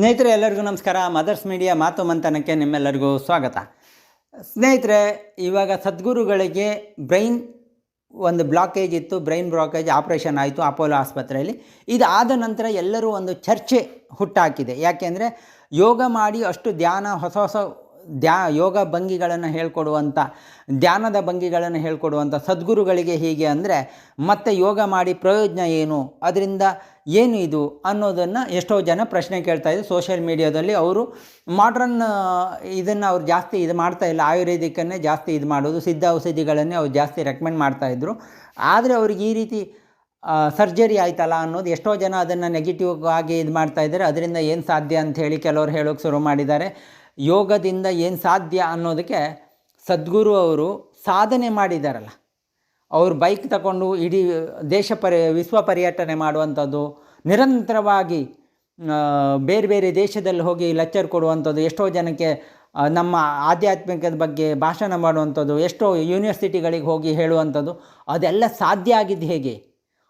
ಸ್ನೇಹಿತರೆ, ಎಲ್ಲರಿಗೂ ನಮಸ್ಕಾರ. ಮದರ್ಸ್ ಮೀಡಿಯಾ ಮಾತು ಮಂಥನಕ್ಕೆ ನಿಮ್ಮೆಲ್ಲರಿಗೂ ಸ್ವಾಗತ. ಸ್ನೇಹಿತರೆ, ಇವಾಗ ಸದ್ಗುರುಗಳಿಗೆ ಬ್ರೈನ್ ಒಂದು ಬ್ಲಾಕೇಜ್ ಇತ್ತು. ಬ್ರೈನ್ ಬ್ಲಾಕೇಜ್ ಆಪ್ರೇಷನ್ ಆಯಿತು ಅಪೋಲೋ ಆಸ್ಪತ್ರೆಯಲ್ಲಿ. ಇದಾದ ನಂತರ ಎಲ್ಲರೂ ಒಂದು ಚರ್ಚೆ ಹುಟ್ಟಾಕಿದೆ. ಯಾಕೆಂದರೆ ಯೋಗ ಮಾಡಿ ಅಷ್ಟು ಧ್ಯಾನ, ಹೊಸ ಹೊಸ ಧ್ಯಾ ಯೋಗ ಭಂಗಿಗಳನ್ನು ಹೇಳ್ಕೊಡುವಂಥ ಧ್ಯಾನದ ಭಂಗಿಗಳನ್ನು ಹೇಳ್ಕೊಡುವಂಥ ಸದ್ಗುರುಗಳಿಗೆ ಹೀಗೆ ಅಂದರೆ, ಮತ್ತೆ ಯೋಗ ಮಾಡಿ ಪ್ರಯೋಜನ ಏನು, ಅದರಿಂದ ಏನು ಇದು ಅನ್ನೋದನ್ನು ಎಷ್ಟೋ ಜನ ಪ್ರಶ್ನೆ ಕೇಳ್ತಾ ಇದ್ದಾರೆ ಸೋಷಿಯಲ್ ಮೀಡಿಯಾದಲ್ಲಿ. ಅವರು ಮಾಡ್ರನ್ ಇದನ್ನು ಅವ್ರು ಜಾಸ್ತಿ ಇದು ಮಾಡ್ತಾ ಇಲ್ಲ ಆಯುರ್ವೇದಿಕ್ಕನ್ನೇ ಜಾಸ್ತಿ ಇದು ಮಾಡೋದು, ಸಿದ್ಧ ಔಷಧಿಗಳನ್ನೇ ಅವ್ರು ಜಾಸ್ತಿ ರೆಕಮೆಂಡ್ ಮಾಡ್ತಾಯಿದ್ರು ಆದರೆ ಅವ್ರಿಗೆ ಈ ರೀತಿ ಸರ್ಜರಿ ಆಯ್ತಲ್ಲ ಅನ್ನೋದು ಎಷ್ಟೋ ಜನ ಅದನ್ನು ನೆಗೆಟಿವ್ ಆಗಿ ಇದು ಮಾಡ್ತಾ ಇದ್ದಾರೆ. ಅದರಿಂದ ಏನು ಸಾಧ್ಯ ಅಂತ ಹೇಳಿ ಕೆಲವರು ಹೇಳೋಕ್ಕೆ ಶುರು ಮಾಡಿದ್ದಾರೆ. ಯೋಗದಿಂದ ಏನು ಸಾಧ್ಯ ಅನ್ನೋದಕ್ಕೆ ಸದ್ಗುರು ಅವರು ಸಾಧನೆ ಮಾಡಿದಾರಲ್ಲ. ಅವರು ಬೈಕ್ ತಗೊಂಡು ಇಡೀ ದೇಶ ಪರಿ ವಿಶ್ವ ಪರ್ಯಟನೆ ಮಾಡುವಂಥದ್ದು, ನಿರಂತರವಾಗಿ ಬೇರೆ ಬೇರೆ ದೇಶದಲ್ಲಿ ಹೋಗಿ ಲೆಕ್ಚರ್ ಕೊಡುವಂಥದ್ದು, ಎಷ್ಟೋ ಜನಕ್ಕೆ ನಮ್ಮ ಆಧ್ಯಾತ್ಮಿಕದ ಬಗ್ಗೆ ಭಾಷಣ ಮಾಡುವಂಥದ್ದು, ಎಷ್ಟೋ ಯೂನಿವರ್ಸಿಟಿಗಳಿಗೆ ಹೋಗಿ ಹೇಳುವಂಥದ್ದು, ಅದೆಲ್ಲ ಸಾಧ್ಯ ಆಗಿದ್ದು ಹೇಗೆ?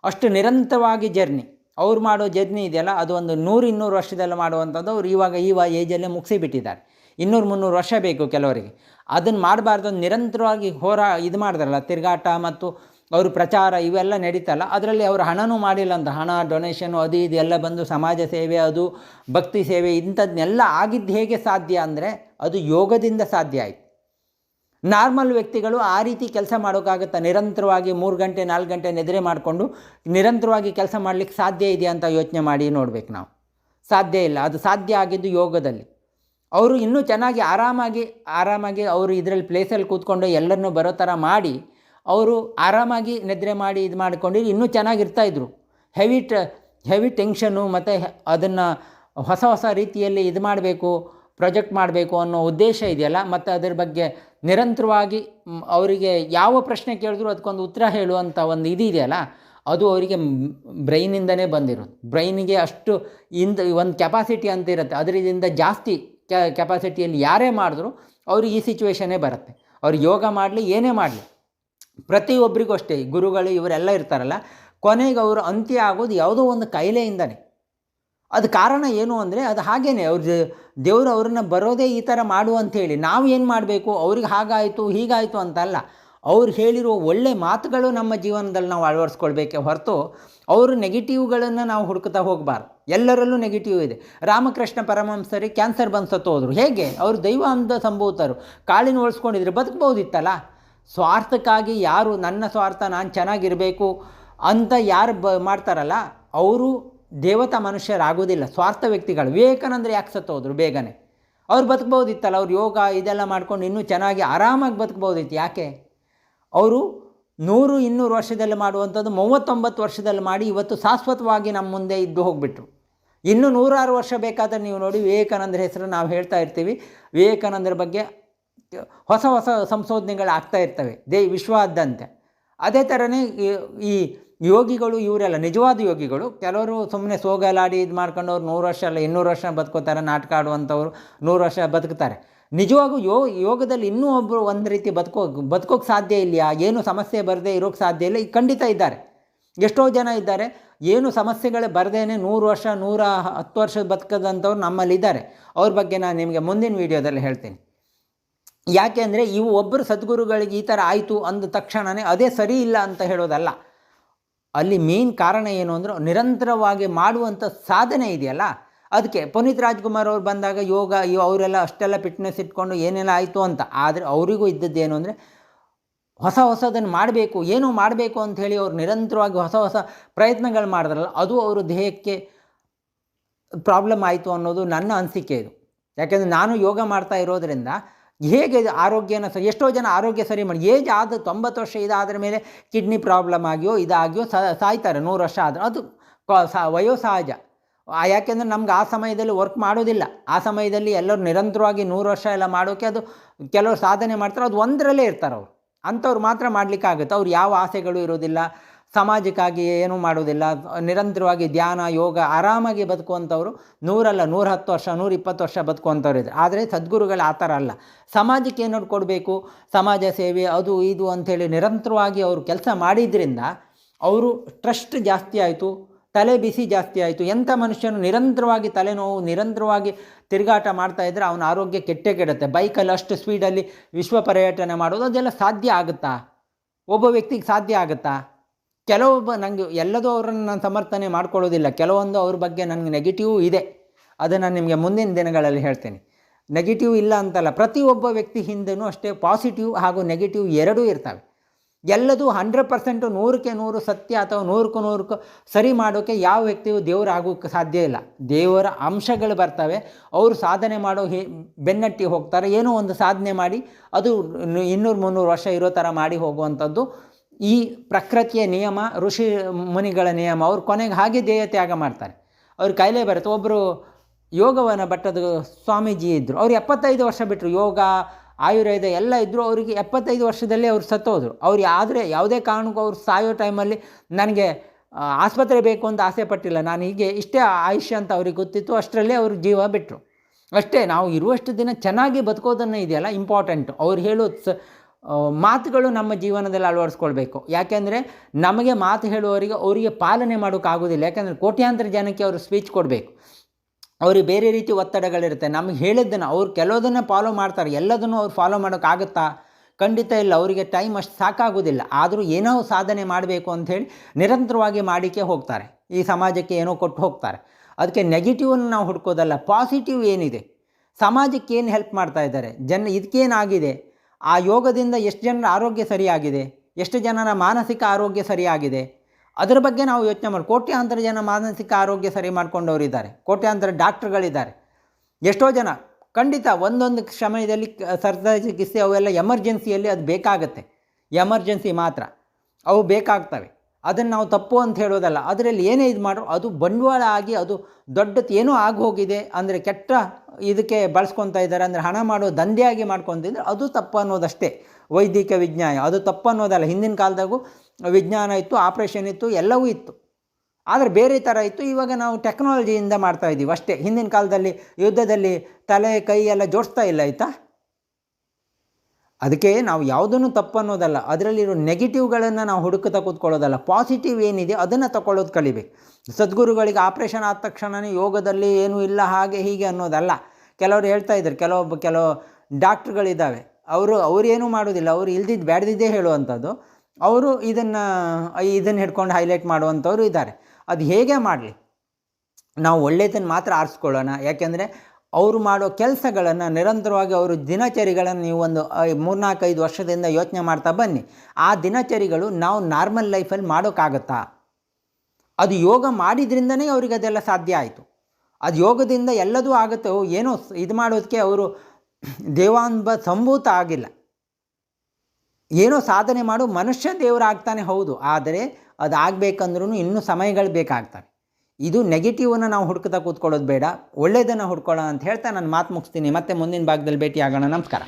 ಅಷ್ಟು ನಿರಂತರವಾಗಿ ಜರ್ನಿ. ಅವ್ರು ಮಾಡೋ ಜರ್ನಿ ಇದೆಯಲ್ಲ, ಅದು ಒಂದು ನೂರು ಇನ್ನೂರು ವರ್ಷದಲ್ಲಿ ಮಾಡುವಂಥದ್ದು, ಅವ್ರು ಇವಾಗ ಈ ಏಜಲ್ಲೇ ಮುಗಿಸಿಬಿಟ್ಟಿದ್ದಾರೆ ಇನ್ನೂರು ಮುನ್ನೂರು ವರ್ಷ ಬೇಕು ಕೆಲವರಿಗೆ. ಅದನ್ನು ಮಾಡಬಾರ್ದು ನಿರಂತರವಾಗಿ ಹೋರಾ ಇದು ಮಾಡಿದ್ರಲ್ಲ ತಿರುಗಾಟ ಮತ್ತು ಅವರು ಪ್ರಚಾರ ಇವೆಲ್ಲ ನಡೀತಲ್ಲ, ಅದರಲ್ಲಿ ಅವರು ಹಣನೂ ಮಾಡಿಲ್ಲ ಅಂತ, ಹಣ ಡೊನೇಷನು ಅದು ಇದು ಎಲ್ಲ ಬಂದು ಸಮಾಜ ಸೇವೆ ಅದು, ಭಕ್ತಿ ಸೇವೆ ಇಂಥದ್ದನ್ನೆಲ್ಲ ಆಗಿದ್ದು ಹೇಗೆ ಸಾಧ್ಯ ಅಂದರೆ ಅದು ಯೋಗದಿಂದ ಸಾಧ್ಯ ಆಯಿತು. ನಾರ್ಮಲ್ ವ್ಯಕ್ತಿಗಳು ಆ ರೀತಿ ಕೆಲಸ ಮಾಡೋಕ್ಕಾಗುತ್ತಾ? ನಿರಂತರವಾಗಿ ಮೂರು ಗಂಟೆ, ನಾಲ್ಕು ಗಂಟೆ ನಿದ್ರೆ ಮಾಡಿಕೊಂಡು ನಿರಂತರವಾಗಿ ಕೆಲಸ ಮಾಡಲಿಕ್ಕೆ ಸಾಧ್ಯ ಇದೆಯಾ ಅಂತ ಯೋಚನೆ ಮಾಡಿ ನೋಡ್ಬೇಕು ನಾವು. ಸಾಧ್ಯ ಇಲ್ಲ, ಅದು ಸಾಧ್ಯ ಆಗಿದ್ದು ಯೋಗದಲ್ಲಿ. ಅವರು ಇನ್ನೂ ಚೆನ್ನಾಗಿ ಆರಾಮಾಗಿ ಆರಾಮಾಗಿ ಅವರು ಇದರಲ್ಲಿ ಪ್ಲೇಸಲ್ಲಿ ಕೂತ್ಕೊಂಡು ಎಲ್ಲರನ್ನೂ ಬರೋ ಥರ ಮಾಡಿ, ಅವರು ಆರಾಮಾಗಿ ನಿದ್ರೆ ಮಾಡಿ ಇದು ಮಾಡಿಕೊಂಡು ಇನ್ನೂ ಚೆನ್ನಾಗಿರ್ತಾಯಿದ್ರು ಹೆವಿ ಟ ಹೆವಿ ಟೆನ್ಷನ್ನು ಮತ್ತು ಅದನ್ನು ಹೊಸ ಹೊಸ ರೀತಿಯಲ್ಲಿ ಇದು ಮಾಡಬೇಕು ಪ್ರೊಜೆಕ್ಟ್ ಮಾಡಬೇಕು ಅನ್ನೋ ಉದ್ದೇಶ ಇದೆಯಲ್ಲ, ಮತ್ತು ಅದರ ಬಗ್ಗೆ ನಿರಂತರವಾಗಿ ಅವರಿಗೆ ಯಾವ ಪ್ರಶ್ನೆ ಕೇಳಿದ್ರು ಅದಕ್ಕೊಂದು ಉತ್ತರ ಹೇಳುವಂಥ ಒಂದು ಇದು ಇದೆಯಲ್ಲ, ಅದು ಅವರಿಗೆ ಬ್ರೈನಿಂದನೇ ಬಂದಿರೋದು. ಬ್ರೈನಿಗೆ ಅಷ್ಟು ಇಂದ, ಒಂದು ಕೆಪಾಸಿಟಿ ಅಂತ ಇರುತ್ತೆ. ಅದರಿಂದ ಜಾಸ್ತಿ ಕೆಪಾಸಿಟಿಯಲ್ಲಿ ಯಾರೇ ಮಾಡಿದ್ರು ಅವ್ರಿಗೆ ಈ ಸಿಚುವೇಶನೇ ಬರುತ್ತೆ. ಅವ್ರು ಯೋಗ ಮಾಡಲಿ, ಏನೇ ಮಾಡಲಿ. ಪ್ರತಿಯೊಬ್ಬರಿಗೂ ಅಷ್ಟೇ, ಗುರುಗಳು ಇವರೆಲ್ಲ ಇರ್ತಾರಲ್ಲ, ಕೊನೆಗೆ ಅವರು ಅಂತ್ಯ ಆಗೋದು ಯಾವುದೋ ಒಂದು ಕಾಯಿಲೆಯಿಂದನೇ. ಅದು ಕಾರಣ ಏನು ಅಂದರೆ, ಅದು ಹಾಗೇನೆ, ಅವ್ರ ದೇವರು ಅವ್ರನ್ನ ಬರೋದೇ ಈ ಥರ ಮಾಡು ಅಂಥೇಳಿ ನಾವು ಏನು ಮಾಡಬೇಕು? ಅವ್ರಿಗೆ ಹಾಗಾಯಿತು, ಹೀಗಾಯಿತು ಅಂತಲ್ಲ. ಅವ್ರು ಹೇಳಿರೋ ಒಳ್ಳೆ ಮಾತುಗಳು ನಮ್ಮ ಜೀವನದಲ್ಲಿ ನಾವು ಅಳವಡಿಸ್ಕೊಳ್ಬೇಕೆ ಹೊರತು ಅವರು ನೆಗೆಟಿವ್ಗಳನ್ನು ನಾವು ಹುಡುಕ್ತಾ ಹೋಗಬಾರ್ದು. ಎಲ್ಲರಲ್ಲೂ ನೆಗೆಟಿವ್ ಇದೆ. ರಾಮಕೃಷ್ಣ ಪರಮಹಂಸರಿಗೆ ಕ್ಯಾನ್ಸರ್ ಬಂದು ಸತ್ತು ಹೋದರು. ಹೇಗೆ? ಅವರು ದೈವ ಅಂತ ಸಂಭೂತರು. ಕಾಳಿನ ಉಳಿಸ್ಕೊಂಡಿದ್ರು ಬದುಕ್ಬೋದಿತ್ತಲ್ಲ? ಸ್ವಾರ್ಥಕ್ಕಾಗಿ ಯಾರು ನನ್ನ ಸ್ವಾರ್ಥ ನಾನು ಚೆನ್ನಾಗಿರಬೇಕು ಅಂತ ಯಾರು ಬ ಮಾಡ್ತಾರಲ್ಲ? ಅವರು ದೇವತಾ ಮನುಷ್ಯರಾಗೋದಿಲ್ಲ ಸ್ವಾರ್ಥ ವ್ಯಕ್ತಿಗಳು. ವಿವೇಕಾನಂದರು ಯಾಕೆ ಸತ್ತು ಹೋದರು ಬೇಗನೆ? ಅವ್ರು ಬದುಕ್ಬೋದಿತ್ತಲ್ಲ? ಅವ್ರು ಯೋಗ ಇದೆಲ್ಲ ಮಾಡ್ಕೊಂಡು ಇನ್ನೂ ಚೆನ್ನಾಗಿ ಆರಾಮಾಗಿ ಬದುಕ್ಬೋದಿತ್ತು. ಯಾಕೆ? ಅವರು ನೂರು ಇನ್ನೂರು ವರ್ಷದಲ್ಲಿ ಮಾಡುವಂಥದ್ದು ಮೂವತ್ತೊಂಬತ್ತು ವರ್ಷದಲ್ಲಿ ಮಾಡಿ ಇವತ್ತು ಶಾಶ್ವತವಾಗಿ ನಮ್ಮ ಮುಂದೆ ಇದ್ದು ಹೋಗಿಬಿಟ್ರು. ಇನ್ನು ನೂರಾರು ವರ್ಷ ಬೇಕಾದರೆ ನೀವು ನೋಡಿ ವಿವೇಕಾನಂದರ ಹೆಸರು ನಾವು ಹೇಳ್ತಾ ಇರ್ತೀವಿ. ವಿವೇಕಾನಂದರ ಬಗ್ಗೆ ಹೊಸ ಹೊಸ ಸಂಶೋಧನೆಗಳು ಆಗ್ತಾ ಇರ್ತವೆ. ದೇ ವಿಶ್ವಾದ್ಯಂತ. ಅದೇ ಥರನೇ ಈ- ಯೋಗಿಗಳು ಇವರೆಲ್ಲ, ನಿಜವಾದ ಯೋಗಿಗಳು, ಕೆಲವರು ಸುಮ್ಮನೆ ಸೋಗಲಾಡಿ ಇದು ಮಾಡ್ಕೊಂಡವ್ರು ನೂರು ವರ್ಷ ಅಲ್ಲ, ಇನ್ನೂರು ವರ್ಷ ಬದುಕೋತಾರೆ, ನಾಟಕ ಆಡುವಂಥವ್ರು ನೂರು ವರ್ಷ ಬದುಕ್ತಾರೆ ನಿಜವಾಗೂ ಯೋಗ ಯೋಗದಲ್ಲಿ ಇನ್ನೂ ಒಬ್ಬರು ಒಂದು ರೀತಿ ಬದುಕೋ ಬದುಕೋಕ್ಕೆ ಸಾಧ್ಯ ಇಲ್ಲ ಏನು ಸಮಸ್ಯೆ ಬರದೇ ಇರೋಕ್ಕೆ ಸಾಧ್ಯ ಇಲ್ಲ? ಖಂಡಿತ ಇದ್ದಾರೆ. ಎಷ್ಟೋ ಜನ ಇದ್ದಾರೆ. ಏನು ಸಮಸ್ಯೆಗಳೇ ಬರದೇನೆ ನೂರು ವರ್ಷ, ನೂರ ಹತ್ತು ವರ್ಷ ಬದುಕದಂಥವ್ರು ನಮ್ಮಲ್ಲಿ ಇದ್ದಾರೆ ಅವ್ರ ಬಗ್ಗೆ ನಾನು ನಿಮಗೆ ಮುಂದಿನ ವೀಡಿಯೋದಲ್ಲಿ ಹೇಳ್ತೀನಿ. ಯಾಕೆ ಅಂದರೆ ಇವು ಒಬ್ಬರು ಸದ್ಗುರುಗಳಿಗೆ ಈ ಥರ ಆಯಿತು ಅಂದ ತಕ್ಷಣವೇ ಅದೇ ಸರಿ ಇಲ್ಲ ಅಂತ ಹೇಳೋದಲ್ಲ. ಅಲ್ಲಿ ಮೇನ್ ಕಾರಣ ಏನು ಅಂದರೆ ನಿರಂತರವಾಗಿ ಮಾಡುವಂಥ ಸಾಧನೆ ಇದೆಯಲ್ಲ? ಅದಕ್ಕೆ ಪುನೀತ್ ರಾಜ್ಕುಮಾರ್ ಅವ್ರು ಬಂದಾಗ ಯೋಗ ಅವರೆಲ್ಲ ಅಷ್ಟೆಲ್ಲ ಫಿಟ್ನೆಸ್ ಇಟ್ಕೊಂಡು ಏನೆಲ್ಲ ಆಯಿತು ಅಂತ. ಆದರೆ ಅವರಿಗೂ ಇದ್ದದ್ದೇನು ಅಂದರೆ ಹೊಸ ಹೊಸದನ್ನು ಮಾಡಬೇಕು, ಏನು ಮಾಡಬೇಕು ಅಂಥೇಳಿ ಅವ್ರು ನಿರಂತರವಾಗಿ ಹೊಸ ಹೊಸ ಪ್ರಯತ್ನಗಳು ಮಾಡಿದ್ರಲ್ಲ, ಅದು ಅವರ ದೇಹಕ್ಕೆ ಪ್ರಾಬ್ಲಮ್ ಆಯಿತು ಅನ್ನೋದು ನನ್ನ ಅನಿಸಿಕೆ ಇದು. ಯಾಕೆಂದರೆ ನಾನು ಯೋಗ ಮಾಡ್ತಾ ಇರೋದರಿಂದ ಹೇಗೆ ಆರೋಗ್ಯನ ಸರಿ, ಎಷ್ಟೋ ಜನ ಆರೋಗ್ಯ ಸರಿ ಮಾಡಿ, ಏಜ್ ಆದ ತೊಂಬತ್ತು ವರ್ಷ ಇದಾದ ಮೇಲೆ ಕಿಡ್ನಿ ಪ್ರಾಬ್ಲಮ್ ಆಗಿಯೋ, ಇದಾಗಿಯೋ ಸಾಯ್ತಾರೆ, ನೂರು ವರ್ಷ ಆದರೆ. ಅದು ಕ- ಸ, ವಯೋ ಸಹಜ. ಆ ಯಾಕೆಂದರೆ ನಮ್ಗೆ ಆ ಸಮಯದಲ್ಲಿ ವರ್ಕ್ ಮಾಡೋದಿಲ್ಲ. ಆ ಸಮಯದಲ್ಲಿ ಎಲ್ಲರೂ ನಿರಂತರವಾಗಿ ನೂರು ವರ್ಷ ಎಲ್ಲ ಮಾಡೋಕ್ಕೆ ಅದು ಕೆಲವರು ಸಾಧನೆ ಮಾಡ್ತಾರೆ, ಅದು ಒಂದರಲ್ಲೇ ಇರ್ತಾರೆ ಅವರು. ಅಂಥವ್ರು ಮಾತ್ರ ಮಾಡಲಿಕ್ಕಾಗುತ್ತೆ ಅವ್ರು ಯಾವ ಆಸೆಗಳು ಇರೋದಿಲ್ಲ ಸಮಾಜಕ್ಕಾಗಿ ಏನೂ ಮಾಡೋದಿಲ್ಲ, ನಿರಂತರವಾಗಿ ಧ್ಯಾನ, ಯೋಗ, ಆರಾಮಾಗಿ ಬದುಕುವಂಥವ್ರು ನೂರಲ್ಲ ನೂರ ಹತ್ತು ವರ್ಷ ನೂರ ಇಪ್ಪತ್ತು ವರ್ಷ ಬದುಕುವಂಥವ್ರು ಇದ್ದಾರೆ. ಆದರೆ ಸದ್ಗುರುಗಳು ಆ ಥರ ಅಲ್ಲ. ಸಮಾಜಕ್ಕೆ ಏನಾದ್ರು ಕೊಡಬೇಕು? ಸಮಾಜ ಸೇವೆ, ಅದು, ಇದು ಅಂಥೇಳಿ ನಿರಂತರವಾಗಿ ಅವರು ಕೆಲಸ ಮಾಡಿದ್ರಿಂದ ಅವರು ಟ್ರಸ್ಟ್ ಜಾಸ್ತಿ ಆಯಿತು. ತಲೆ ಬಿಸಿ ಜಾಸ್ತಿ ಆಯಿತು. ಎಂಥ ಮನುಷ್ಯನು ನಿರಂತರವಾಗಿ ತಲೆನೋವು, ನಿರಂತರವಾಗಿ ತಿರುಗಾಟ ಮಾಡ್ತಾ ಇದ್ದರೆ ಅವನ ಆರೋಗ್ಯ ಕೆಟ್ಟೇ ಕೆಡುತ್ತೆ. ಬೈಕಲ್ಲಿ ಅಷ್ಟು ಸ್ಪೀಡಲ್ಲಿ ವಿಶ್ವ ಪರ್ಯಟನೆ ಮಾಡೋದು, ಅದೆಲ್ಲ ಸಾಧ್ಯ ಆಗುತ್ತಾ? ಒಬ್ಬ ವ್ಯಕ್ತಿಗೆ ಸಾಧ್ಯ ಆಗುತ್ತಾ? ಕೆಲವೊಬ್ಬ ನನಗೆ ಎಲ್ಲದೂ ಅವರನ್ನು ನಾನು ಸಮರ್ಥನೆ ಮಾಡ್ಕೊಳ್ಳೋದಿಲ್ಲ. ಕೆಲವೊಂದು ಅವ್ರ ಬಗ್ಗೆ ನನಗೆ ನೆಗೆಟಿವ್ ಇದೆ. ಅದನ್ನು ನಿಮಗೆ ಮುಂದಿನ ದಿನಗಳಲ್ಲಿ ಹೇಳ್ತೇನೆ. ನೆಗೆಟಿವ್ ಇಲ್ಲ ಅಂತಲ್ಲ, ಪ್ರತಿಯೊಬ್ಬ ವ್ಯಕ್ತಿ ಹಿಂದೆನೂ ಅಷ್ಟೇ ಪಾಸಿಟಿವ್ ಹಾಗೂ ನೆಗೆಟಿವ್ ಎರಡೂ ಇರ್ತವೆ. ಎಲ್ಲದೂ ಹಂಡ್ರೆಡ್ ಪರ್ಸೆಂಟು ನೂರಕ್ಕೆ ನೂರು ಸತ್ಯ ಅಥವಾ ನೂರಕ್ಕೂ ನೂರಕ್ಕೂ ಸರಿ ಮಾಡೋಕ್ಕೆ ಯಾವ ವ್ಯಕ್ತಿಯು ದೇವರಾಗೋಕ್ಕೆ ಸಾಧ್ಯ ಇಲ್ಲ. ದೇವರ ಅಂಶಗಳು ಬರ್ತವೆ. ಅವರು ಸಾಧನೆ ಮಾಡೋ ಹಿ, ಬೆನ್ನಟ್ಟಿ ಹೋಗ್ತಾರೆ. ಏನೋ ಒಂದು ಸಾಧನೆ ಮಾಡಿ ಅದು ಇನ್ನೂರು ಮುನ್ನೂರು ವರ್ಷ ಇರೋ ಥರ ಮಾಡಿ ಹೋಗುವಂಥದ್ದು. ಈ ಪ್ರಕೃತಿಯ ನಿಯಮ, ಋಷಿ ಮುನಿಗಳ ನಿಯಮ, ಅವ್ರು ಕೊನೆಗೆ ಹಾಗೆ ದೇಹ ತ್ಯಾಗ ಮಾಡ್ತಾರೆ. ಅವ್ರ ಕಾಯಿಲೆ ಬರುತ್ತೆ. ಒಬ್ಬರು ಯೋಗವನ ಬಟ್ಟದ ಸ್ವಾಮೀಜಿ ಇದ್ದರು ಅವ್ರು ಎಪ್ಪತ್ತೈದು ವರ್ಷ ಬಿಟ್ಟರು. ಯೋಗ ಆಯುರ್ವೇದ ಎಲ್ಲ ಇದ್ದರೂ ಅವರಿಗೆ ಎಪ್ಪತ್ತೈದು ವರ್ಷದಲ್ಲಿ ಅವ್ರು ಸತ್ತೋದ್ರು. ಅವ್ರು ಆದರೆ ಯಾವುದೇ ಕಾರಣಕ್ಕೂ ಅವ್ರು ಸಾಯೋ ಟೈಮಲ್ಲಿ ನನಗೆ ಆಸ್ಪತ್ರೆ ಬೇಕು ಅಂತ ಆಸೆ ಪಟ್ಟಿಲ್ಲ. ನಾನು ಹೀಗೆ ಇಷ್ಟೇ ಆಯುಷ್ಯ ಅಂತ ಅವ್ರಿಗೆ ಗೊತ್ತಿತ್ತು. ಅಷ್ಟರಲ್ಲೇ ಅವರು ಜೀವ ಬಿಟ್ಟರು ಅಷ್ಟೇ, ನಾವು ಇರುವಷ್ಟು ದಿನ ಚೆನ್ನಾಗಿ ಬದುಕೋದನ್ನು ಇದೆಯಲ್ಲ ಇಂಪಾರ್ಟೆಂಟು ಅವ್ರು ಹೇಳೋ ಮಾತುಗಳು ನಮ್ಮ ಜೀವನದಲ್ಲಿ ಅಳವಡಿಸ್ಕೊಳ್ಬೇಕು. ಯಾಕೆಂದರೆ ನಮಗೆ ಮಾತು ಹೇಳುವವರಿಗೆ, ಅವರಿಗೆ ಪಾಲನೆ ಮಾಡೋಕ್ಕಾಗೋದಿಲ್ಲ. ಯಾಕೆಂದರೆ ಕೋಟ್ಯಾಂತರ ಜನಕ್ಕೆ ಅವರು ಸ್ಪೀಚ್ ಕೊಡಬೇಕು. ಅವ್ರಿಗೆ ಬೇರೆ ರೀತಿ ಒತ್ತಡಗಳಿರುತ್ತೆ. ನಮಗೆ ಹೇಳಿದ್ದನ್ನು ಅವ್ರು ಕೆಲವೊಂದನ್ನು ಫಾಲೋ ಮಾಡ್ತಾರೆ. ಎಲ್ಲದನ್ನು ಅವ್ರು ಫಾಲೋ ಮಾಡೋಕ್ಕಾಗುತ್ತಾ ಖಂಡಿತ ಇಲ್ಲ. ಅವರಿಗೆ ಟೈಮ್ ಅಷ್ಟು ಸಾಕಾಗೋದಿಲ್ಲ. ಆದರೂ ಏನೋ ಸಾಧನೆ ಮಾಡಬೇಕು ಅಂಥೇಳಿ ನಿರಂತರವಾಗಿ ಮಾಡಿಕೆ ಹೋಗ್ತಾರೆ. ಈ ಸಮಾಜಕ್ಕೆ ಏನೋ ಕೊಟ್ಟು ಹೋಗ್ತಾರೆ. ಅದಕ್ಕೆ ನೆಗೆಟಿವನ್ನು ನಾವು ಹುಡ್ಕೋದಲ್ಲ. ಪಾಸಿಟಿವ್ ಏನಿದೆ? ಸಮಾಜಕ್ಕೆ ಏನು ಹೆಲ್ಪ್ ಮಾಡ್ತಾ ಇದ್ದಾರೆ? ಜನ ಇದಕ್ಕೇನಾಗಿದೆ ಆ ಯೋಗದಿಂದ ಎಷ್ಟು ಜನರ ಆರೋಗ್ಯ ಸರಿಯಾಗಿದೆ? ಎಷ್ಟು ಜನರ ಮಾನಸಿಕ ಆರೋಗ್ಯ ಸರಿಯಾಗಿದೆ? ಅದರ ಬಗ್ಗೆ ನಾವು ಯೋಚನೆ ಮಾಡಿ ಕೋಟ್ಯಾಂತರ ಜನ ಮಾನಸಿಕ ಆರೋಗ್ಯ ಸರಿ ಮಾಡ್ಕೊಂಡವರಿದ್ದಾರೆ. ಕೋಟ್ಯಾಂತರ ಡಾಕ್ಟ್ರುಗಳಿದ್ದಾರೆ. ಎಷ್ಟೋ ಜನ ಖಂಡಿತ ಒಂದೊಂದು ಸಮಯದಲ್ಲಿ ಸರ್ದ ಚಿಕಿತ್ಸೆ ಅವೆಲ್ಲ ಎಮರ್ಜೆನ್ಸಿಯಲ್ಲಿ ಅದು ಬೇಕಾಗತ್ತೆ. ಎಮರ್ಜೆನ್ಸಿ ಮಾತ್ರ. ಅವು ಬೇಕಾಗ್ತವೆ. ಅದನ್ನು ನಾವು ತಪ್ಪು ಅಂತ ಹೇಳೋದಲ್ಲ. ಅದರಲ್ಲಿ ಏನೇ ಇದು ಮಾಡೋ ಅದು ಬಂಡವಾಳ ಆಗಿ ಅದು ದೊಡ್ಡದು ಏನೋ ಆಗೋಗಿದೆ ಅಂದರೆ ಕೆಟ್ಟ ಇದಕ್ಕೆ ಬಳಸ್ಕೊತಾ ಇದ್ದಾರೆ ಅಂದರೆ ಹಣ ಮಾಡೋ ದಂಧೆಯಾಗಿ ಮಾಡ್ಕೊತಿದ್ರೆ ಅದು ತಪ್ಪು ಅನ್ನೋದಷ್ಟೇ. ವೈದ್ಯಕೀಯ ವಿಜ್ಞಾನ. ಅದು ತಪ್ಪು ಅನ್ನೋದಲ್ಲ. ಹಿಂದಿನ ಕಾಲದಾಗೂ ವಿಜ್ಞಾನ ಇತ್ತು ಆಪ್ರೇಷನ್ ಇತ್ತು, ಎಲ್ಲವೂ ಇತ್ತು. ಆದರೆ ಬೇರೆ ಥರ ಇತ್ತು. ಇವಾಗ ನಾವು ಟೆಕ್ನಾಲಜಿಯಿಂದ ಮಾಡ್ತಾ ಇದ್ದೀವಿ ಅಷ್ಟೇ. ಹಿಂದಿನ ಕಾಲದಲ್ಲಿ ಯುದ್ಧದಲ್ಲಿ ತಲೆ, ಕೈ ಎಲ್ಲ ಜೋಡಿಸ್ತಾ ಇಲ್ಲ, ಆಯಿತಾ? ಅದಕ್ಕೆ ನಾವು ಯಾವುದನ್ನು ತಪ್ಪು ಅನ್ನೋದಲ್ಲ, ಅದರಲ್ಲಿರೋ ನೆಗೆಟಿವ್ಗಳನ್ನು ನಾವು ಹುಡುಕುತ್ತಾ ಕೂತ್ಕೊಳ್ಳೋದಲ್ಲ. ಪಾಸಿಟಿವ್ ಏನಿದೆ ಅದನ್ನು ತಗೊಳ್ಳೋದು ಕಲಿಬೇಕು. ಸದ್ಗುರುಗಳಿಗೆ ಆಪ್ರೇಷನ್ ಆದ ತಕ್ಷಣವೇ ಯೋಗದಲ್ಲಿ ಏನೂ ಇಲ್ಲ, ಹಾಗೆ ಹೀಗೆ ಅನ್ನೋದಲ್ಲ. ಕೆಲವರು ಹೇಳ್ತಾ ಇದ್ದಾರೆ ಕೆಲವೊಬ್ಬ, ಕೆಲವು ಡಾಕ್ಟ್ರುಗಳಿದ್ದಾವೆ ಅವರು ಅವರೇನೂ ಮಾಡೋದಿಲ್ಲ. ಅವರು ಇಲ್ದಿದ್ದು ಬ್ಯಾಡ್ದಿದ್ದೇ ಹೇಳುವಂಥದ್ದು. ಅವರು ಇದನ್ನು ಇದನ್ನು ಹಿಡ್ಕೊಂಡು ಹೈಲೈಟ್ ಮಾಡುವಂಥವ್ರು ಇದ್ದಾರೆ. ಅದು ಹೇಗೆ ಮಾಡಲಿ? ನಾವು ಒಳ್ಳೆಯದನ್ನು ಮಾತ್ರ ಆರಿಸ್ಕೊಳ್ಳೋಣ. ಯಾಕೆಂದರೆ ಅವರು ಮಾಡೋ ಕೆಲಸಗಳನ್ನು ನಿರಂತರವಾಗಿ ಅವರು ದಿನಚರಿಗಳನ್ನು ನೀವು ಒಂದು ಮೂರ್ನಾಲ್ಕೈದು ವರ್ಷದಿಂದ ಯೋಚನೆ ಮಾಡ್ತಾ ಬನ್ನಿ. ಆ ದಿನಚರಿಗಳು ನಾವು ನಾರ್ಮಲ್ ಲೈಫಲ್ಲಿ ಮಾಡೋಕ್ಕಾಗತ್ತಾ? ಅದು ಯೋಗ ಮಾಡಿದ್ರಿಂದನೇ ಅವ್ರಿಗೆ ಅದೆಲ್ಲ ಸಾಧ್ಯ ಆಯಿತು. ಅದು ಯೋಗದಿಂದ ಎಲ್ಲದೂ ಆಗುತ್ತೆ. ಏನೋ ಇದು ಮಾಡೋದಕ್ಕೆ ಅವರು ದೇವಾನ್ಬ ಸಂಭೂತ ಆಗಿಲ್ಲ. ಏನೋ ಸಾಧನೆ ಮಾಡು, ಮನುಷ್ಯ ದೇವರಾಗ್ತಾನೆ ಹೌದು, ಆದರೆ ಅದು ಆಗಬೇಕಂದ್ರೂ ಇನ್ನೂ ಸಮಯಗಳು ಬೇಕಾಗ್ತವೆ. ಇದು ನೆಗೆಟಿವನ್ನು ನಾವು ಹುಡುಕ್ತಾ ಕೂತ್ಕೊಳ್ಳೋದು ಬೇಡ ಒಳ್ಳೆಯದನ್ನು ಹುಡ್ಕೊಳ್ಳೋಣ ಅಂತ ಹೇಳ್ತಾ ನಾನು ಮಾತು ಮುಗಿಸ್ತೀನಿ. ಮತ್ತೆ ಮುಂದಿನ ಭಾಗದಲ್ಲಿ ಭೇಟಿ ಆಗೋಣ ನಮಸ್ಕಾರ.